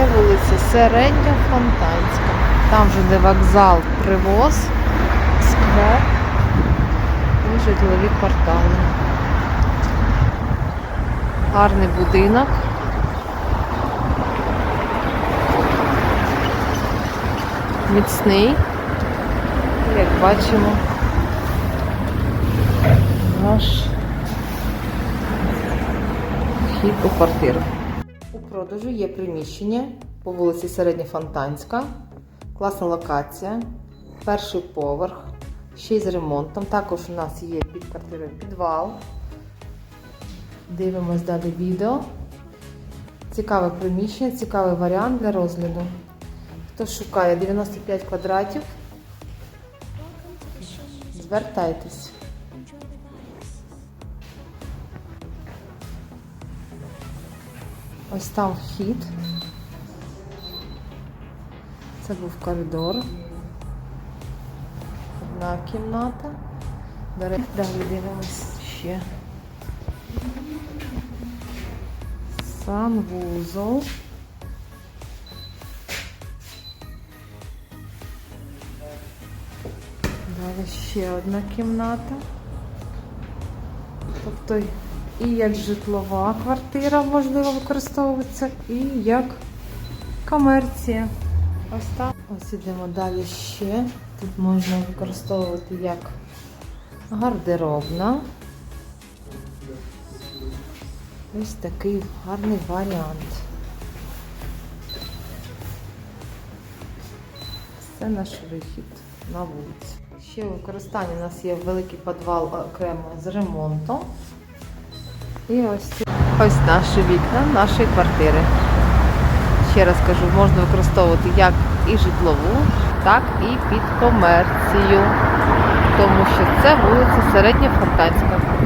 Це вулиця Середня Фонтанська. Там вже де вокзал привоз, сквер і житлові квартали. Гарний будинок. Міцний, як бачимо, наш вхід у квартиру. Продажу є приміщення по вулиці Середньофонтанська. Класна локація. Перший поверх, ще й з ремонтом. Також у нас є під квартирою підвал. Дивимось далі відео. Цікаве приміщення, цікавий варіант для розгляду. Хто шукає 95 квадратів, звертайтесь. Ось там вхід. Це був коридор. Одна кімната. Далі дивимось ще. Санвузол. Далі ще одна кімната. Тобто і як житлова квартира можливо використовується, і як комерція. Ось так. Ось ідемо далі ще. Тут можна використовувати як гардеробна. Ось такий гарний варіант. Це наш вихід на вулицю. Ще у використанні у нас є великий підвал окремо з ремонтом. І ось ось наші вікна нашої квартири. Ще раз кажу, можна використовувати як і житлову, так і під комерцію. Тому що це вулиця Середня Фонтанська.